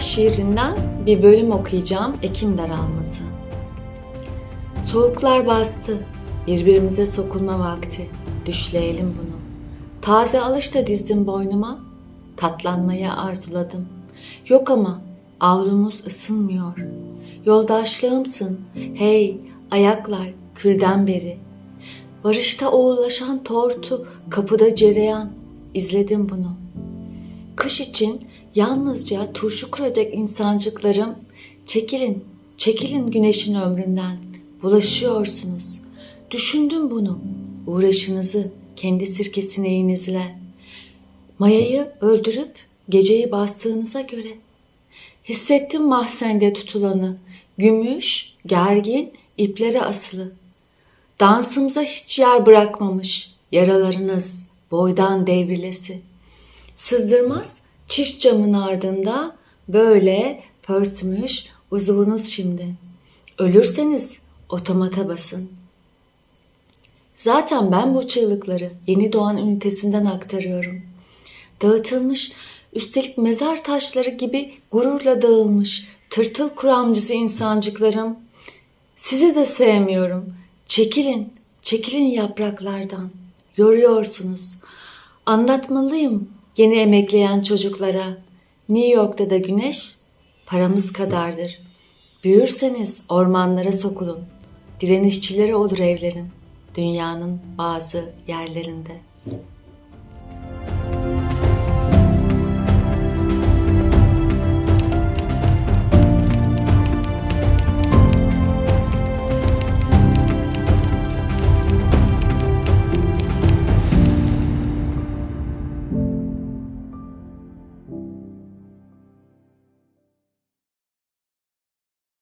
şiirinden bir bölüm okuyacağım Ekim daralması. Soğuklar bastı, birbirimize sokulma vakti, düşleyelim bunu. Taze alış da dizdim boynuma, tatlanmaya arzuladım. Yok ama avlumuz ısınmıyor. Yoldaşlığımsın, hey ayaklar külden beri. Barışta oğullaşan tortu, kapıda cereyan, izledim bunu. Kış için yalnızca turşu kuracak insancıklarım, çekilin, çekilin güneşin ömründen, bulaşıyorsunuz. Düşündüm bunu, uğraşınızı kendi sirke sineğinizle. Mayayı öldürüp geceyi bastığınıza göre. Hissettim mahzende tutulanı, gümüş, gergin, iplere asılı. Dansımıza hiç yer bırakmamış yaralarınız boydan devrilesi. Sızdırmaz çift camın ardında böyle pörsümüş uzuvunuz şimdi. Ölürseniz otomata basın. Zaten ben bu çığlıkları yeni doğan ünitesinden aktarıyorum. Dağıtılmış, üstelik mezar taşları gibi gururla dağılmış tırtıl kuramcısı insancıklarım. Sizi de sevmiyorum. Çekilin, çekilin yapraklardan. Yoruyorsunuz. Anlatmalıyım yeni emekleyen çocuklara. New York'ta da güneş paramız kadardır. Büyürseniz ormanlara sokulun. Direnişçileri olur evlerin. Dünyanın bazı yerlerinde.